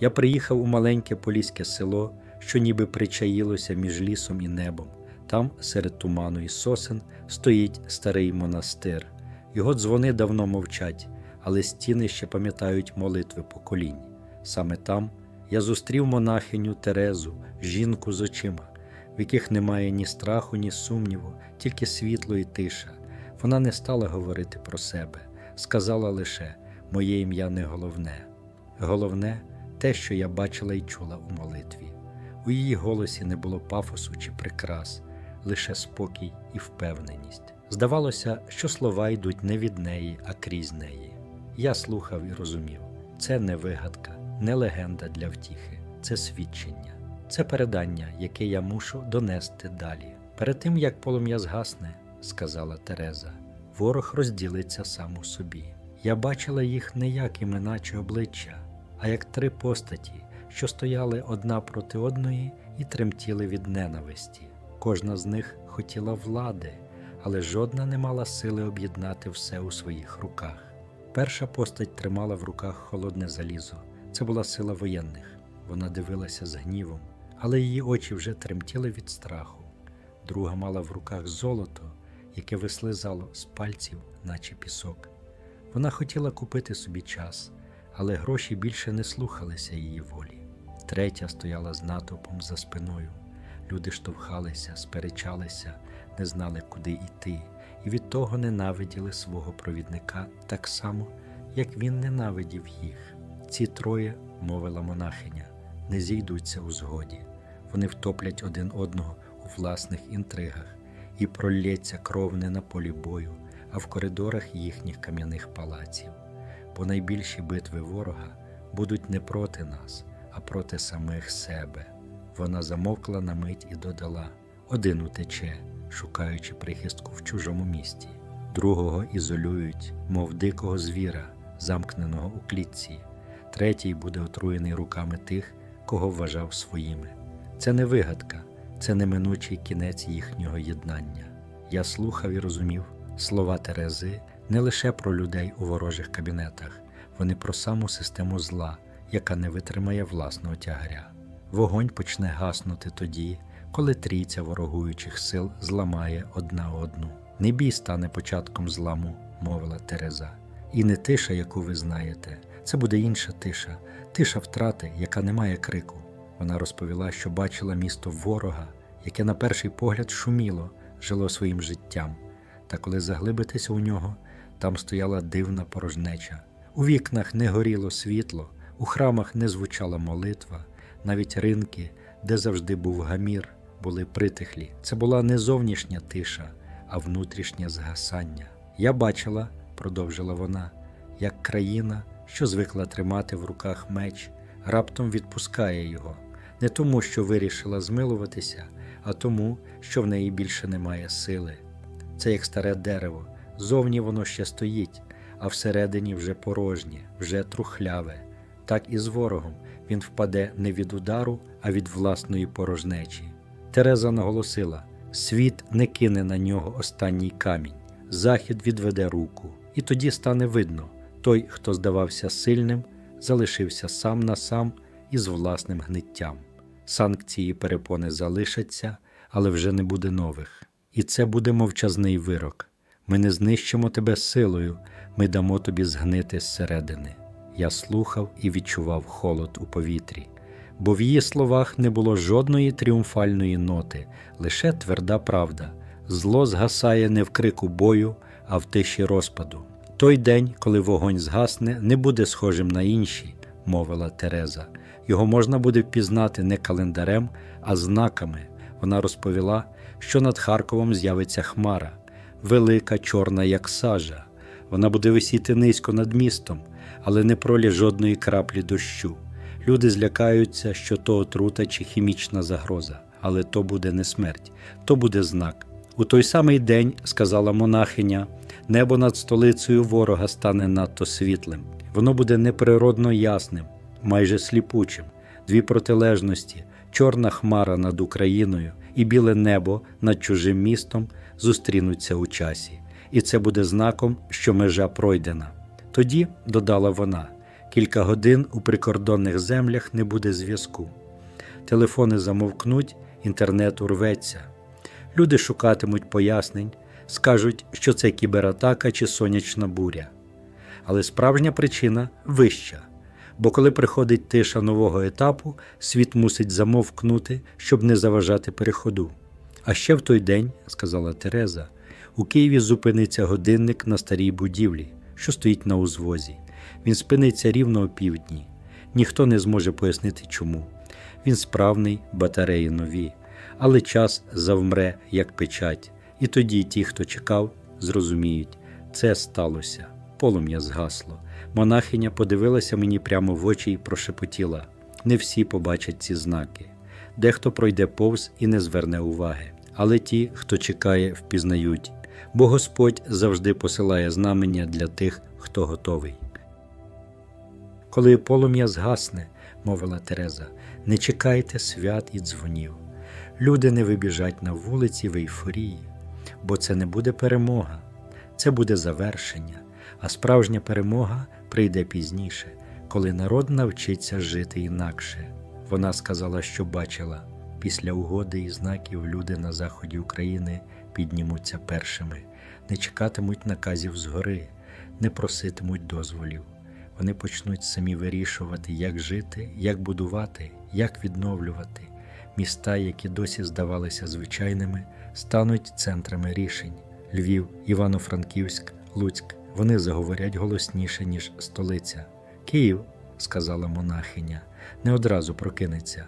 Я приїхав у маленьке поліське село, що ніби причаїлося між лісом і небом. Там, серед туману і сосен, стоїть старий монастир. Його дзвони давно мовчать, але стіни ще пам'ятають молитви поколінь. Саме там я зустрів монахиню Терезу, жінку з очима, в яких немає ні страху, ні сумніву, тільки світло і тиша. Вона не стала говорити про себе, сказала лише моє ім'я не головне. Головне те, що я бачила і чула у молитві. У її голосі не було пафосу чи прикрас, лише спокій і впевненість. Здавалося, що слова йдуть не від неї, а крізь неї. Я слухав і розумів це не вигадка, не легенда для втіхи, це свідчення, це передання, яке я мушу донести далі. Перед тим як полум'я згасне, сказала Тереза, ворог розділиться сам у собі. Я бачила їх не як імена чи обличчя, а як три постаті, що стояли одна проти одної і тремтіли від ненависті. Кожна з них хотіла влади, але жодна не мала сили об'єднати все у своїх руках. Перша постать тримала в руках холодне залізо. Це була сила воєнних. Вона дивилася з гнівом, але її очі вже тремтіли від страху. Друга мала в руках золото, яке вислизало з пальців, наче пісок. Вона хотіла купити собі час, але гроші більше не слухалися її волі. Третя стояла з натовпом за спиною. Люди штовхалися, сперечалися, не знали, куди йти, і від того ненавиділи свого провідника так само, як він ненавидів їх. Ці троє, мовила монахиня, не зійдуться у згоді. Вони втоплять один одного у власних інтригах, і пролється кров не на полі бою, а в коридорах їхніх кам'яних палаців. Бо найбільші битви ворога будуть не проти нас, а проти самих себе. Вона замовкла на мить і додала: один утече, шукаючи прихистку в чужому місті, другого ізолюють, мов дикого звіра, замкненого у клітці, третій буде отруєний руками тих, кого вважав своїми. Це не вигадка, це неминучий кінець їхнього єднання. Я слухав і розумів слова Терези не лише про людей у ворожих кабінетах, вони про саму систему зла, яка не витримає власного тягаря. Вогонь почне гаснути тоді, коли трійця ворогуючих сил зламає одна одну. Не бій стане початком зламу, мовила Тереза. І не тиша, яку ви знаєте, це буде інша тиша, тиша втрати, яка не має крику. Вона розповіла, що бачила місто ворога, яке на перший погляд шуміло, жило своїм життям. Та коли заглибитися у нього, там стояла дивна порожнеча. У вікнах не горіло світло, у храмах не звучала молитва, навіть ринки, де завжди був гамір, були притихлі. Це була не зовнішня тиша, а внутрішнє згасання. Я бачила, продовжила вона, як країна, що звикла тримати в руках меч, раптом відпускає його, не тому, що вирішила змилуватися, а тому, що в неї більше немає сили. Це як старе дерево, зовні воно ще стоїть, а всередині вже порожнє, вже трухляве. Так і з ворогом він впаде не від удару, а від власної порожнечі. Тереза наголосила: світ не кине на нього останній камінь, захід відведе руку, і тоді стане видно той, хто здавався сильним, залишився сам на сам із власним гниттям. Санкції перепони залишаться, але вже не буде нових. І це буде мовчазний вирок. Ми не знищимо тебе силою, ми дамо тобі згнити зсередини. Я слухав і відчував холод у повітрі, бо в її словах не було жодної тріумфальної ноти, лише тверда правда. Зло згасає не в крику бою, а в тиші розпаду. Той день, коли вогонь згасне, не буде схожим на інші, мовила Тереза. Його можна буде впізнати не календарем, а знаками. Вона розповіла, що над Харковом з'явиться хмара, велика, чорна, як сажа. Вона буде висіти низько над містом, але не пролє жодної краплі дощу. Люди злякаються, що то отрута чи хімічна загроза, але то буде не смерть, то буде знак. У той самий день, сказала монахиня, небо над столицею ворога стане надто світлим. Воно буде неприродно ясним, майже сліпучим, дві протилежності, чорна хмара над Україною і біле небо над чужим містом зустрінуться у часі, і це буде знаком, що межа пройдена. Тоді, додала вона, Кілька годин у прикордонних землях не буде зв'язку. Телефони замовкнуть, інтернет урветься. Люди шукатимуть пояснень, скажуть, що це кібератака чи сонячна буря. Але справжня причина вища. Бо коли приходить тиша нового етапу, світ мусить замовкнути, щоб не заважати переходу. А ще в той день, сказала Тереза, у Києві зупиниться годинник на старій будівлі, що стоїть на узвозі. Він спиниться рівно о півдні. Ніхто не зможе пояснити чому. Він справний, батареї нові, але час завмре, як печать, і тоді ті, хто чекав, зрозуміють, це сталося. Полум'я згасло. Монахиня подивилася мені прямо в очі і прошепотіла: не всі побачать ці знаки. Дехто пройде повз і не зверне уваги. Але ті, хто чекає, впізнають, бо Господь завжди посилає знамення для тих, хто готовий. Коли полум'я згасне, мовила Тереза, не чекайте свят і дзвонів. Люди не вибіжать на вулиці в ейфорії, бо це не буде перемога, це буде завершення, а справжня перемога прийде пізніше, коли народ навчиться жити інакше. Вона сказала, що бачила. Після угоди і знаків люди на заході України піднімуться першими, не чекатимуть наказів згори, не проситимуть дозволів. Вони почнуть самі вирішувати, як жити, як будувати, як відновлювати. Міста, які досі здавалися звичайними, стануть центрами рішень. Львів, Івано-Франківськ, Луцьк. Вони заговорять голосніше, ніж столиця. Київ, сказала монахиня, не одразу прокинеться.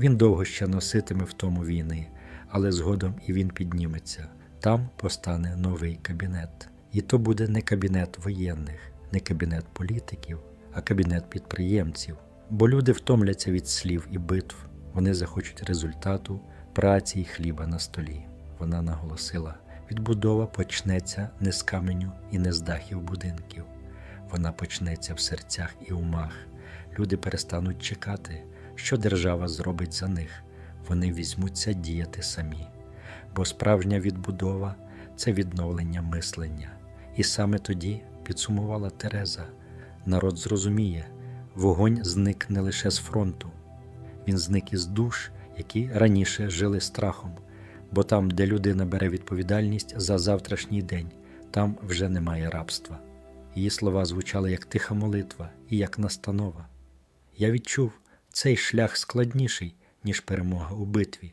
Він довго ще носитиме в тому війни, але згодом і він підніметься. Там постане новий кабінет. І то буде не кабінет воєнних, не кабінет політиків, а кабінет підприємців. Бо люди втомляться від слів і битв, вони захочуть результату, праці й хліба на столі. Вона наголосила: відбудова почнеться не з каменю і не з дахів будинків. Вона почнеться в серцях і умах. Люди перестануть чекати, що держава зробить за них. Вони візьмуться діяти самі. Бо справжня відбудова це відновлення мислення. І саме тоді, підсумувала Тереза, народ зрозуміє, вогонь зник не лише з фронту, він зник із душ, які раніше жили страхом, бо там, де людина бере відповідальність за завтрашній день, там вже немає рабства. Її слова звучали як тиха молитва і як настанова. Я відчув, цей шлях складніший, ніж перемога у битві,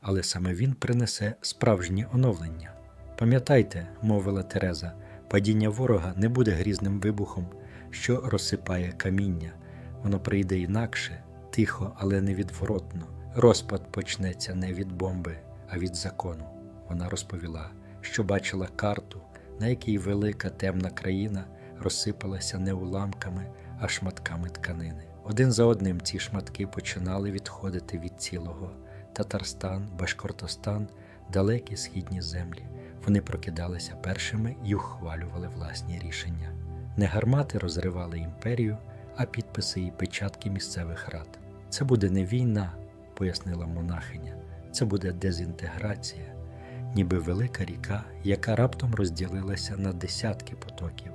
але саме він принесе справжнє оновлення. Пам'ятайте, мовила Тереза, падіння ворога не буде грізним вибухом, що розсипає каміння. Воно прийде інакше, тихо, але невідворотно. Розпад почнеться не від бомби, а від закону. Вона розповіла, що бачила карту, на якій велика темна країна розсипалася не уламками, а шматками тканини. Один за одним ці шматки починали відходити від цілого Татарстан, Башкортостан, далекі східні землі. Вони прокидалися першими і ухвалювали власні рішення. Не гармати розривали імперію, а підписи і печатки місцевих рад. Це буде не війна, пояснила монахиня, це буде дезінтеграція, ніби велика ріка, яка раптом розділилася на десятки потоків,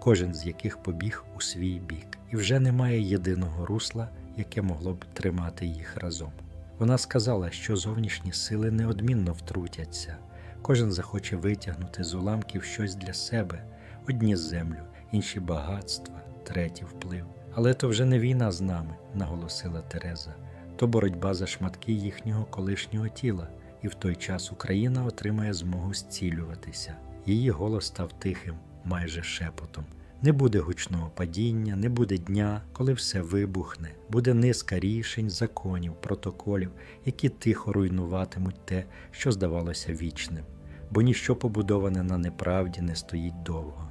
кожен з яких побіг у свій бік, і вже немає єдиного русла, яке могло б тримати їх разом. Вона сказала, що зовнішні сили неодмінно втрутяться. Кожен захоче витягнути з уламків щось для себе, одні землю, інші багатства, треті вплив. Але то вже не війна з нами, наголосила Тереза, то боротьба за шматки їхнього колишнього тіла, і в той час Україна отримає змогу зцілюватися. Її голос став тихим, майже шепотом. Не буде гучного падіння, не буде дня, коли все вибухне, буде низка рішень, законів, протоколів, які тихо руйнуватимуть те, що здавалося вічним, бо ніщо побудоване на неправді не стоїть довго.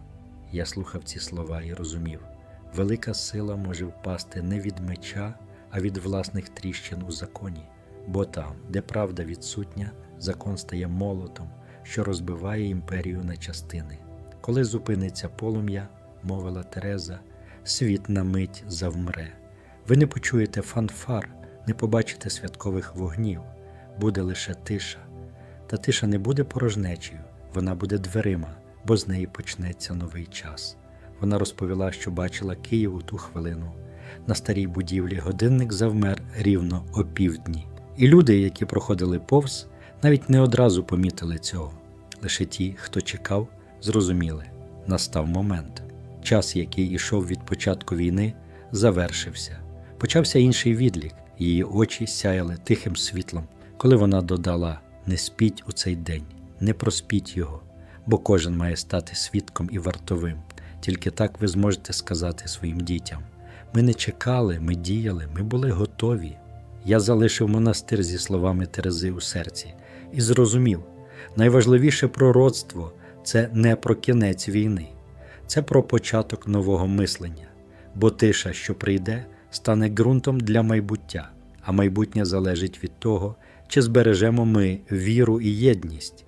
Я слухав ці слова і розумів, велика сила може впасти не від меча, а від власних тріщин у законі, бо там, де правда відсутня, закон стає молотом, що розбиває імперію на частини. Коли зупиниться полум'я, мовила Тереза, світ на мить завмре. Ви не почуєте фанфар, не побачите святкових вогнів, буде лише тиша. Та тиша не буде порожнечею, вона буде дверима, бо з неї почнеться новий час. Вона розповіла, що бачила Київ у ту хвилину. На старій будівлі годинник завмер рівно о півдні. І люди, які проходили повз, навіть не одразу помітили цього. Лише ті, хто чекав, зрозуміли настав момент. Час, який ішов від початку війни, завершився. Почався інший відлік, її очі сяяли тихим світлом, коли вона додала: Не спіть у цей день, не проспіть його, бо кожен має стати свідком і вартовим. Тільки так ви зможете сказати своїм дітям: ми не чекали, ми діяли, ми були готові. Я залишив монастир зі словами Терези у серці і зрозумів, найважливіше пророцтво це не про кінець війни, це про початок нового мислення, бо тиша, що прийде, стане ґрунтом для майбуття, а майбутнє залежить від того, чи збережемо ми віру і єдність.